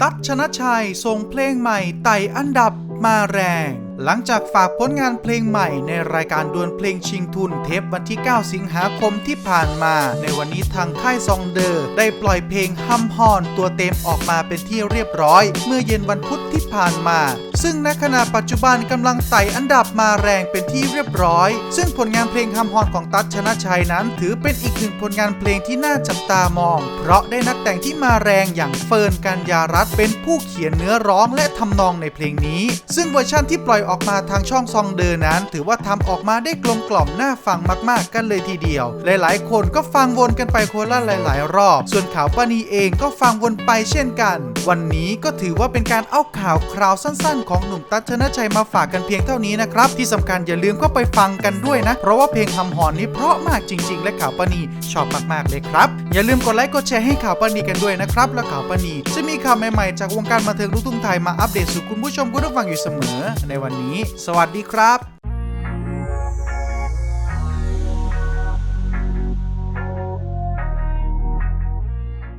ตั๊ดชนะชัยส่งเพลงใหม่ไต่อันดับมาแรง หลังจากฝากผลงานเพลงใหม่ในรายการดวลเพลงชิงทุนเทปวันที่ 9 สิงหาคมที่ผ่านมา ในวันนี้ทางค่ายซองเดอร์ ได้ปล่อยเพลงฮัมฮอนตัวเต็มออกมาเป็นที่เรียบร้อย เมื่อเย็นวันพุธที่ผ่านมา ซึ่งณขณะปัจจุบันกำลังไต่อันดับมาแรงเป็นที่เรียบร้อย ซึ่งผลงานเพลงฮัมฮอนของตั๊ดชนะชัยนั้น ถือเป็นอีกหนึ่งผลงานเพลงที่น่าจับตามอง เพราะได้นักแต่งที่มาแรงอย่างเฟิร์นกัญญารัตน์เป็นผู้เขียนเนื้อร้องและทำนองในเพลงนี้ ซึ่งเวอร์ชั่นที่ปล่อยออกมาทางช่องซองเดอร์นั้น ถือว่าทำออกมาได้กลมกล่อมน่าฟังมาก ๆ กันเลยทีเดียว หลาย ๆ คนก็ฟังวนกันไปคนละหลาย ๆ รอบ ส่วนข่าวป้านีเองก็ฟังวนไปเช่นกัน วันนี้ก็ถือว่าเป็นการเอาข่าวคราวสั้น ๆ ของของหนุ่มตั๊ดชนะชัยมาฝากกันเพียงเท่านี้นะครับ ที่สำคัญอย่าลืมก็ไปฟังกันด้วยนะ เพราะว่าเพลงคำหอนนี้เพราะมากจริง ๆ และข่าวปนีชอบมากๆเลยครับ อย่าลืมกดไลค์กดแชร์ให้ข่าวปนีกันด้วยนะครับ และข่าวปนีจะมีข่าวใหม่ๆจากวงการบันเทิงลูกทุ่งไทยมาอัปเดตสู่คุณผู้ชมคุณผู้ฟังอยู่เสมอ ในวันนี้ สวัสดีครับ